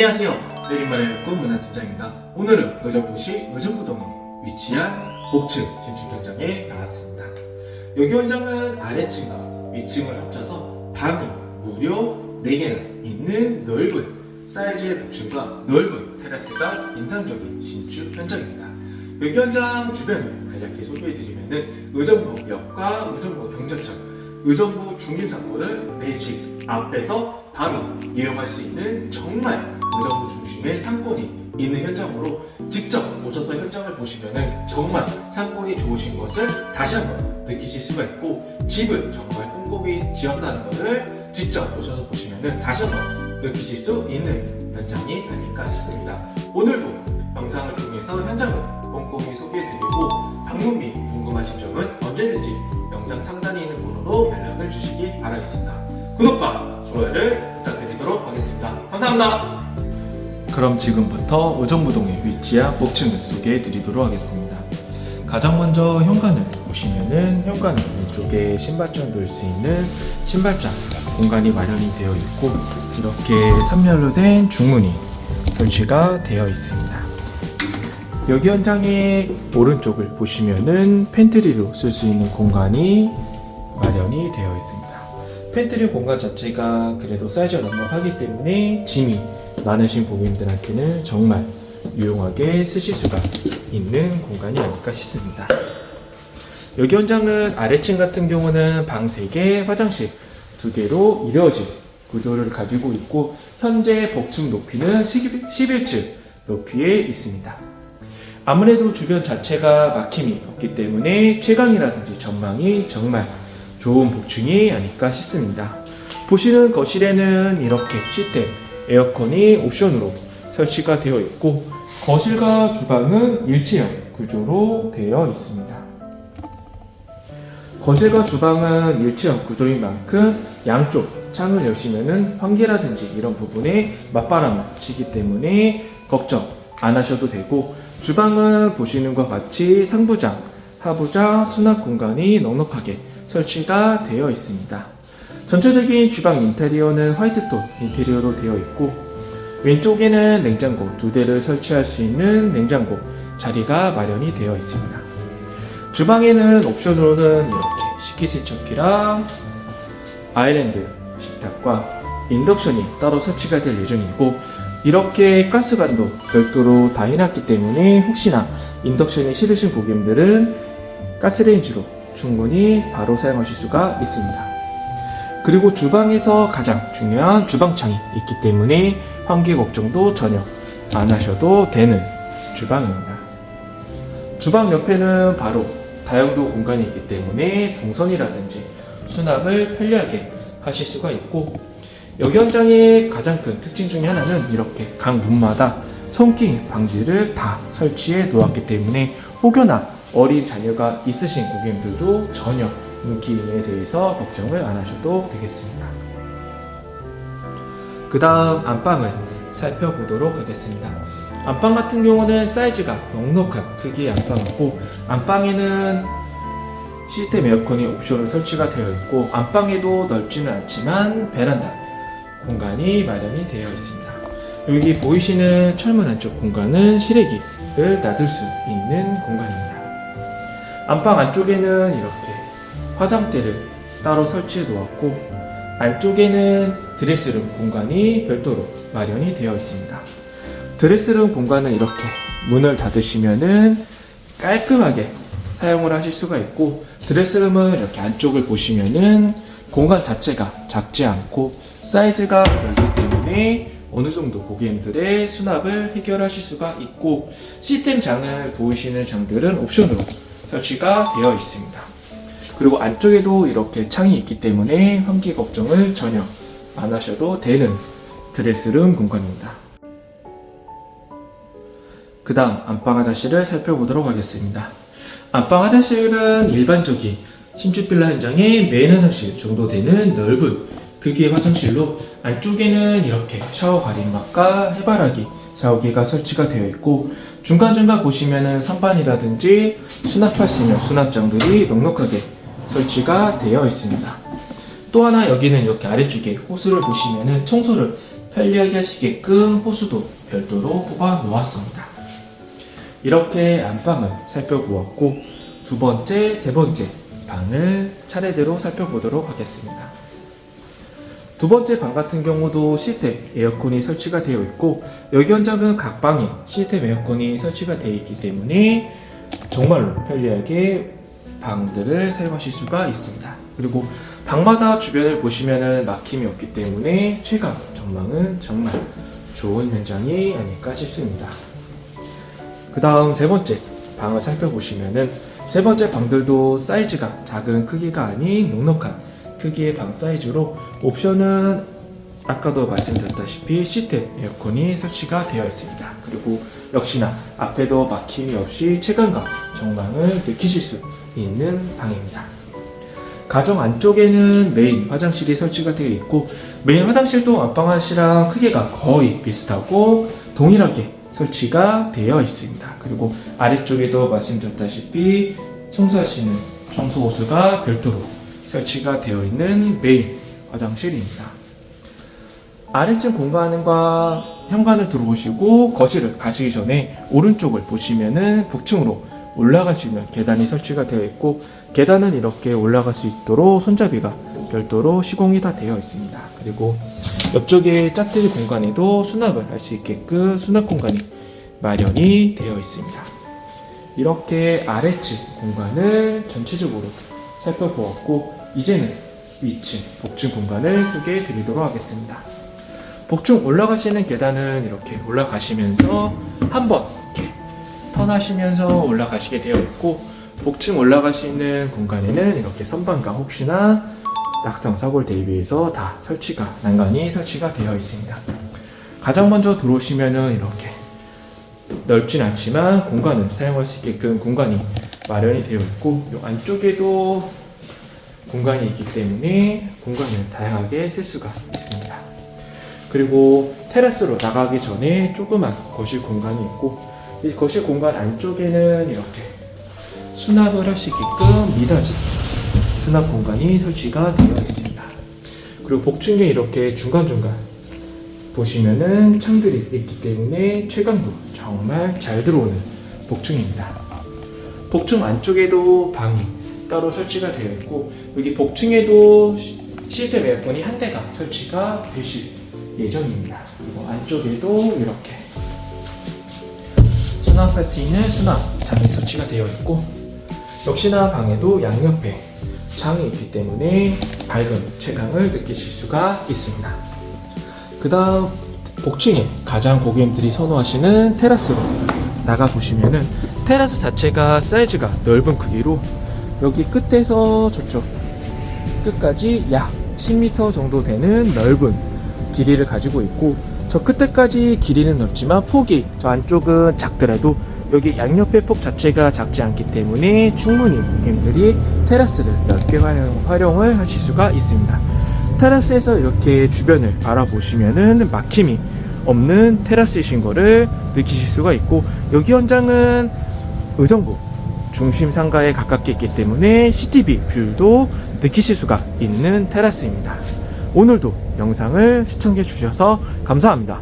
안녕하세요. 내리말의 꿈 문화팀장입니다. 오늘은 의정부시 의정부동에 위치한 복층 신축 현장에 나왔습니다. 여기 현장은 아래층과 위층을 합쳐서 방이 무려 4개나 있는 넓은 사이즈의 복층과 넓은 테라스가 인상적인 신축 현장입니다. 여기 현장 주변을 간략히 소개해드리면 은 의정부역과 의정부 경전철, 의정부 중림상권을 매집 앞에서 바로 이용할 수 있는 정말 의정부 중심의 상권이 있는 현장으로 직접 오셔서 현장을 보시면은 정말 상권이 좋으신 것을 다시 한번 느끼실 수가 있고 집을 정말 꼼꼼히 지었다는 것을 직접 오셔서 보시면은 다시 한번 느끼실 수 있는 현장이 아닐까 싶습니다. 오늘도 영상을 통해서 현장을 꼼꼼히 소개해드리고 방문비 궁금하신 점은 언제든지 영상 상단에 있는 번호로 연락을 주시기 바라겠습니다. 구독과 좋아요를 부탁드리도록 하겠습니다. 감사합니다. 그럼 지금부터 의정부동에 위치한 복층을 소개해 드리도록 하겠습니다. 가장 먼저 현관을 보시면은 현관은 왼쪽에 신발장 놓을 수 있는 신발장 공간이 마련이 되어 있고 이렇게 3열로 된 중문이 설치가 되어 있습니다. 여기 현장의 오른쪽을 보시면은 팬트리로 쓸 수 있는 공간이 마련이 되어 있습니다. 팬트리 공간 자체가 그래도 사이즈가 넉넉하기 때문에 짐이 많으신 고객님들한테는 정말 유용하게 쓰실 수가 있는 공간이 아닐까 싶습니다. 여기 현장은 아래층 같은 경우는 방 3개, 화장실 2개로 이루어진 구조를 가지고 있고 현재 복층 높이는 11층 높이에 있습니다. 아무래도 주변 자체가 막힘이 없기 때문에 채광이라든지 전망이 정말 좋은 복층이 아닐까 싶습니다. 보시는 거실에는 이렇게 시스템 에어컨이 옵션으로 설치가 되어 있고 거실과 주방은 일체형 구조로 되어 있습니다. 거실과 주방은 일체형 구조인 만큼 양쪽 창을 여시면은 환기라든지 이런 부분에 맞바람을 치기 때문에 걱정 안 하셔도 되고 주방은 보시는 것 같이 상부장, 하부장, 수납 공간이 넉넉하게 설치가 되어 있습니다. 전체적인 주방 인테리어는 화이트톤 인테리어로 되어 있고 왼쪽에는 냉장고 두 대를 설치할 수 있는 냉장고 자리가 마련이 되어 있습니다. 주방에는 옵션으로는 이렇게 식기세척기랑 아일랜드 식탁과 인덕션이 따로 설치가 될 예정이고 이렇게 가스관도 별도로 다 해놨기 때문에 혹시나 인덕션이 싫으신 고객님들은 가스레인지로 충분히 바로 사용하실 수가 있습니다. 그리고 주방에서 가장 중요한 주방창이 있기 때문에 환기 걱정도 전혀 안 하셔도 되는 주방입니다. 주방 옆에는 바로 다용도 공간이 있기 때문에 동선이라든지 수납을 편리하게 하실 수가 있고 여기 현장의 가장 큰 특징 중에 하나는 이렇게 각 문마다 손길 방지를 다 설치해 놓았기 때문에 혹여나 어린 자녀가 있으신 고객님들도 전혀 인기임에 대해서 걱정을 안 하셔도 되겠습니다. 그 다음 안방을 살펴보도록 하겠습니다. 안방 같은 경우는 사이즈가 넉넉한 크기의 안방이고 안방에는 시스템 에어컨이 옵션으로 설치가 되어 있고 안방에도 넓지는 않지만 베란다 공간이 마련이 되어 있습니다. 여기 보이시는 철문 안쪽 공간은 실외기를 놔둘 수 있는 공간입니다. 안방 안쪽에는 이렇게 화장대를 따로 설치해 놓았고 안쪽에는 드레스룸 공간이 별도로 마련이 되어 있습니다. 드레스룸 공간은 이렇게 문을 닫으시면은 깔끔하게 사용을 하실 수가 있고 드레스룸은 이렇게 안쪽을 보시면은 공간 자체가 작지 않고 사이즈가 넓기 때문에 어느 정도 고객님들의 수납을 해결하실 수가 있고 시스템 장을 보이시는 장들은 옵션으로 설치가 되어 있습니다. 그리고 안쪽에도 이렇게 창이 있기 때문에 환기 걱정을 전혀 안 하셔도 되는 드레스룸 공간입니다. 그 다음 안방 화장실을 살펴보도록 하겠습니다. 안방 화장실은 일반적인 신축 빌라 현장의 메인 화장실 정도 되는 넓은 크기의 화장실로 안쪽에는 이렇게 샤워 가림막과 해바라기 샤워기가 설치가 되어 있고 중간중간 보시면은 선반이라든지 수납할 수 있는 수납장들이 넉넉하게 설치가 되어 있습니다. 또 하나 여기는 이렇게 아래쪽에 호스를 보시면은 청소를 편리하게 하시게끔 호수도 별도로 뽑아 놓았습니다. 이렇게 안방을 살펴보았고 두 번째, 세 번째 방을 차례대로 살펴보도록 하겠습니다. 두 번째 방 같은 경우도 시스템 에어컨이 설치가 되어 있고 여기 현장은 각 방에 시스템 에어컨이 설치가 되어 있기 때문에 정말로 편리하게 방들을 사용하실 수가 있습니다. 그리고 방마다 주변을 보시면은 막힘이 없기 때문에 최강 전망은 정말 좋은 현장이 아닐까 싶습니다. 그 다음 세 번째 방을 살펴보시면은 세 번째 방들도 사이즈가 작은 크기가 아닌 넉넉한 크기의 방 사이즈로 옵션은 아까도 말씀드렸다시피 시스템 에어컨이 설치가 되어 있습니다. 그리고 역시나 앞에도 막힘이 없이 체감과 정망을 느끼실 수 있는 방입니다. 가정 안쪽에는 메인 화장실이 설치가 되어 있고 메인 화장실도 안방 화장실이랑 크기가 거의 비슷하고 동일하게 설치가 되어 있습니다. 그리고 아래쪽에도 말씀드렸다시피 청소하시는 청소 호스가 별도로 설치가 되어 있는 메인 화장실입니다. 아래층 공간과 현관을 들어오시고 거실을 가시기 전에 오른쪽을 보시면은 북층으로 올라갈 수 있는 계단이 설치가 되어 있고 계단은 이렇게 올라갈 수 있도록 손잡이가 별도로 시공이 다 되어 있습니다. 그리고 옆쪽에 짜투리 공간에도 수납을 할 수 있게끔 수납 공간이 마련이 되어 있습니다. 이렇게 아래층 공간을 전체적으로 살펴보았고 이제는 위층, 복층 공간을 소개해 드리도록 하겠습니다. 복층 올라가시는 계단은 이렇게 올라가시면서 한번 이렇게 턴하시면서 올라가시게 되어 있고 복층 올라가시는 공간에는 이렇게 선반과 혹시나 낙상 사고를 대비해서 다 설치가 난간이 설치가 되어 있습니다. 가장 먼저 들어오시면은 이렇게 넓진 않지만 공간을 사용할 수 있게끔 공간이 마련이 되어 있고 이 안쪽에도 공간이 있기 때문에 공간을 다양하게 쓸 수가 있습니다. 그리고 테라스로 나가기 전에 조그만 거실 공간이 있고 이 거실 공간 안쪽에는 이렇게 수납을 할 수 있게끔 미닫이 수납 공간이 설치가 되어 있습니다. 그리고 복층에 이렇게 중간중간 보시면은 창들이 있기 때문에 최강도 정말 잘 들어오는 복층입니다. 복층 안쪽에도 방이 따로 설치가 되어 있고 여기 복층에도 시- 시스템 에어컨이 한 대가 설치가 되실 예정입니다. 그리고 안쪽에도 이렇게 수납할 수 있는 수납 장이 설치가 되어 있고 역시나 방에도 양옆에 창이 있기 때문에 밝은 채광을 느끼실 수가 있습니다. 그 다음 복층에 가장 고객님들이 선호하시는 테라스로 나가 보시면은 테라스 자체가 사이즈가 넓은 크기로 여기 끝에서 저쪽 끝까지 약 10m 정도 되는 넓은 길이를 가지고 있고 저 끝에까지 길이는 넓지만 폭이 저 안쪽은 작더라도 여기 양옆의 폭 자체가 작지 않기 때문에 충분히 고객님들이 테라스를 넓게 활용, 활용을 하실 수가 있습니다. 테라스에서 이렇게 주변을 바라보시면은 막힘이 없는 테라스이신 거를 느끼실 수가 있고 여기 현장은 의정부 중심 상가에 가깝게 있기 때문에 CTV 뷰도 느끼실 수가 있는 테라스입니다. 오늘도 영상을 시청해 주셔서 감사합니다.